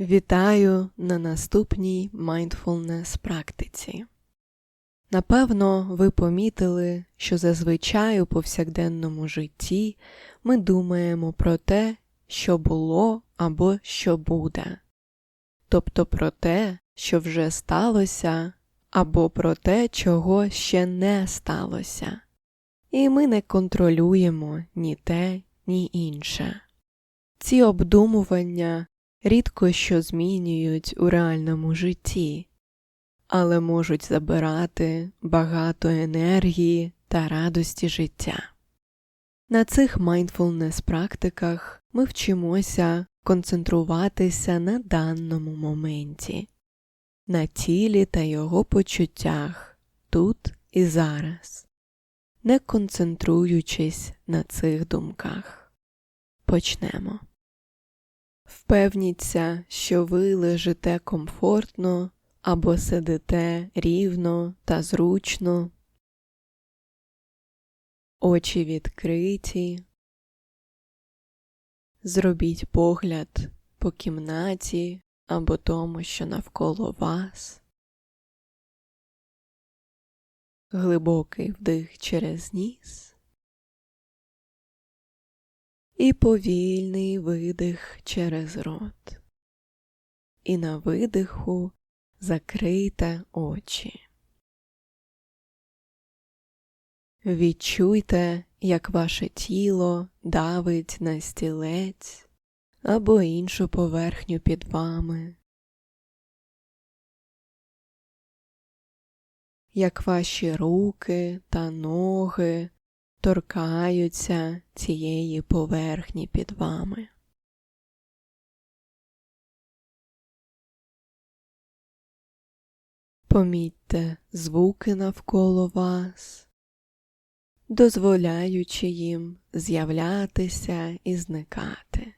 Вітаю на наступній mindfulness практиці. Напевно, ви помітили, що зазвичай у повсякденному житті ми думаємо про те, що було або що буде, тобто про те, що вже сталося, або про те, чого ще не сталося, і ми не контролюємо ні те, ні інше. Ці обдумування рідко що змінюють у реальному житті, але можуть забирати багато енергії та радості життя. На цих mindfulness практиках ми вчимося концентруватися на даному моменті, на тілі та його почуттях тут і зараз, не концентруючись на цих думках. Почнемо. Впевніться, що ви лежите комфортно або сидите рівно та зручно, очі відкриті, зробіть погляд по кімнаті або тому, що навколо вас, глибокий вдих через ніс і повільний видих через рот. І на видиху закрийте очі. Відчуйте, як ваше тіло давить на стілець або іншу поверхню під вами, як ваші руки та ноги торкаються цієї поверхні під вами. Помітьте звуки навколо вас, дозволяючи їм з'являтися і зникати,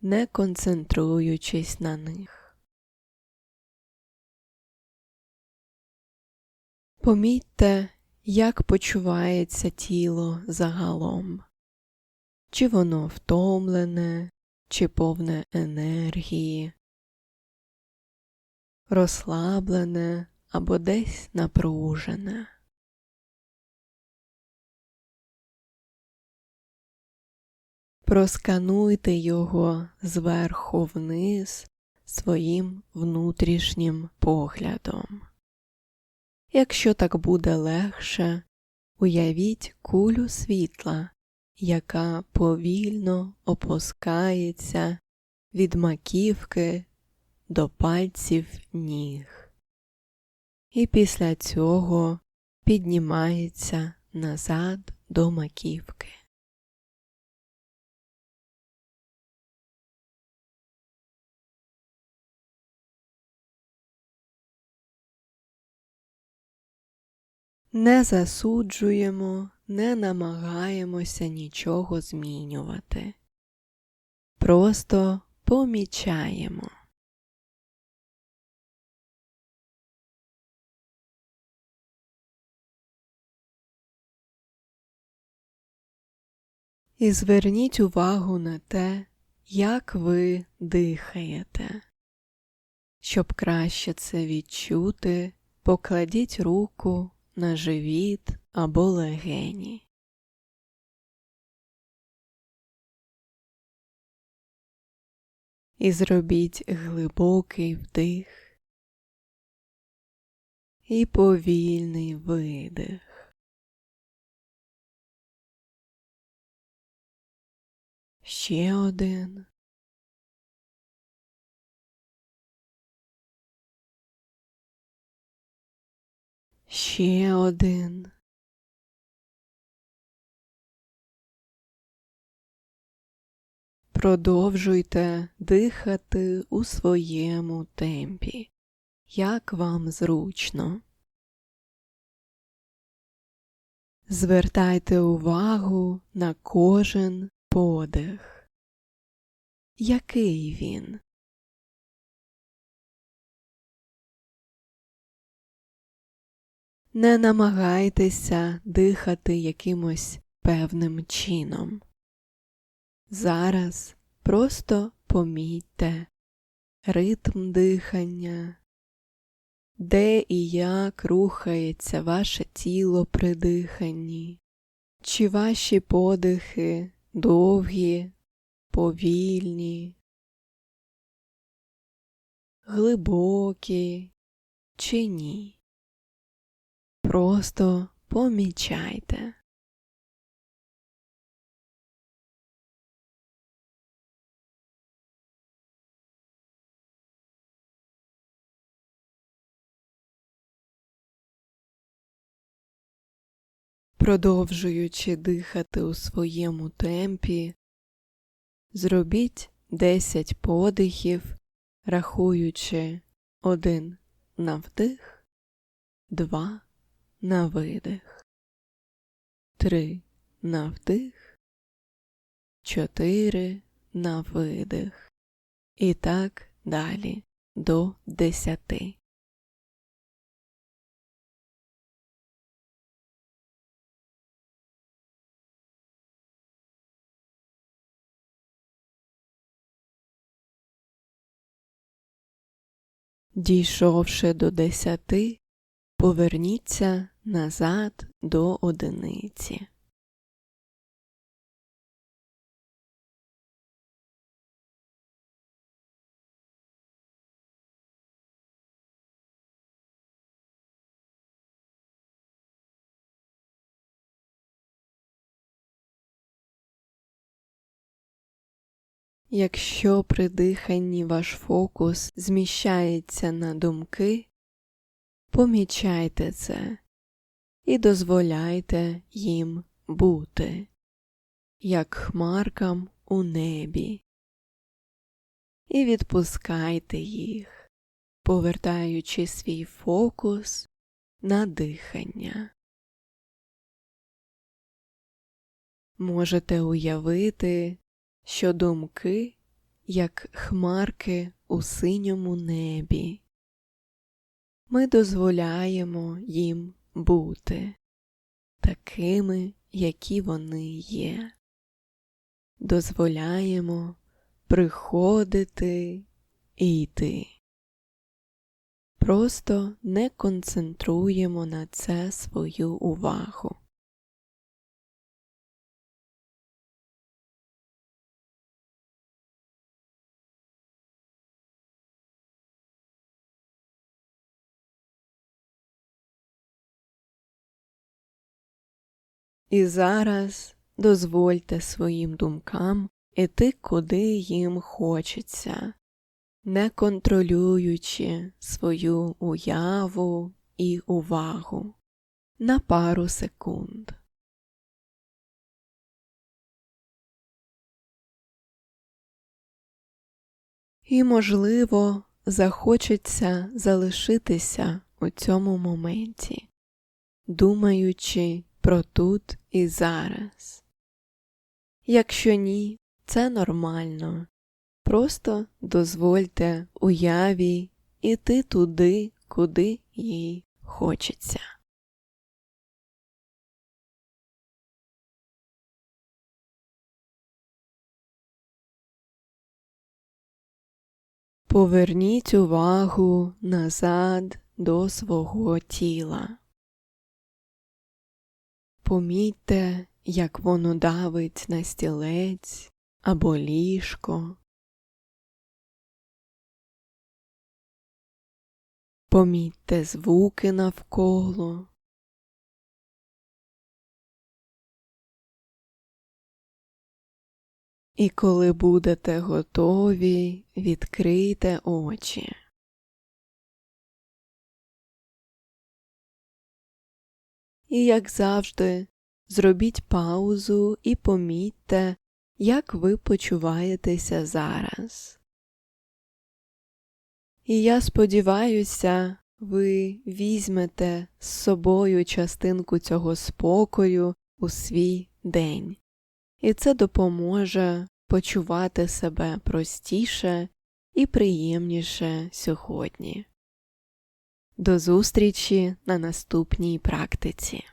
не концентруючись на них. Помітьте, як почувається тіло загалом, чи воно втомлене, чи повне енергії, розслаблене або десь напружене. Проскануйте його зверху вниз своїм внутрішнім поглядом. Якщо так буде легше, уявіть кулю світла, яка повільно опускається від маківки до пальців ніг, і після цього піднімається назад до маківки. Не засуджуємо, не намагаємося нічого змінювати. Просто помічаємо. І зверніть увагу на те, як ви дихаєте. Щоб краще це відчути, покладіть руку на живіт або легені. І зробіть глибокий вдих і повільний видих. Ще один. Ще один. Продовжуйте дихати у своєму темпі, як вам зручно. Звертайте увагу на кожен подих. Який він? Не намагайтеся дихати якимось певним чином. Зараз просто помітьте ритм дихання, де і як рухається ваше тіло при диханні, чи ваші подихи довгі, повільні, глибокі чи ні. Просто помічайте. Продовжуючи дихати у своєму темпі, зробіть 10 подихів, рахуючи 1 на вдих, 2 на видих, 3 на вдих, 4 на видих. І так далі до 10. Дійшовши до десяти, поверніться назад до одиниці. Якщо при диханні ваш фокус зміщається на думки, помічайте це і дозволяйте їм бути, як хмаркам у небі, і відпускайте їх, повертаючи свій фокус на дихання. Можете уявити що думки, як хмарки у синьому небі. Ми дозволяємо їм бути такими, які вони є. Дозволяємо приходити і йти. Просто не концентруємо на це свою увагу. І зараз дозвольте своїм думкам іти куди їм хочеться, не контролюючи свою уяву і увагу на пару секунд. І, можливо, захочеться залишитися у цьому моменті, думаючи про тут і зараз. Якщо ні, це нормально. Просто дозвольте уяві іти туди, куди їй хочеться. Поверніть увагу назад до свого тіла. Помітьте, як воно давить на стілець або ліжко. Помітьте звуки навколо. І коли будете готові, відкрийте очі. І, як завжди, зробіть паузу і помітьте, як ви почуваєтеся зараз. І я сподіваюся, ви візьмете з собою частинку цього спокою у свій день, і це допоможе почувати себе простіше і приємніше сьогодні. До зустрічі на наступній практиці.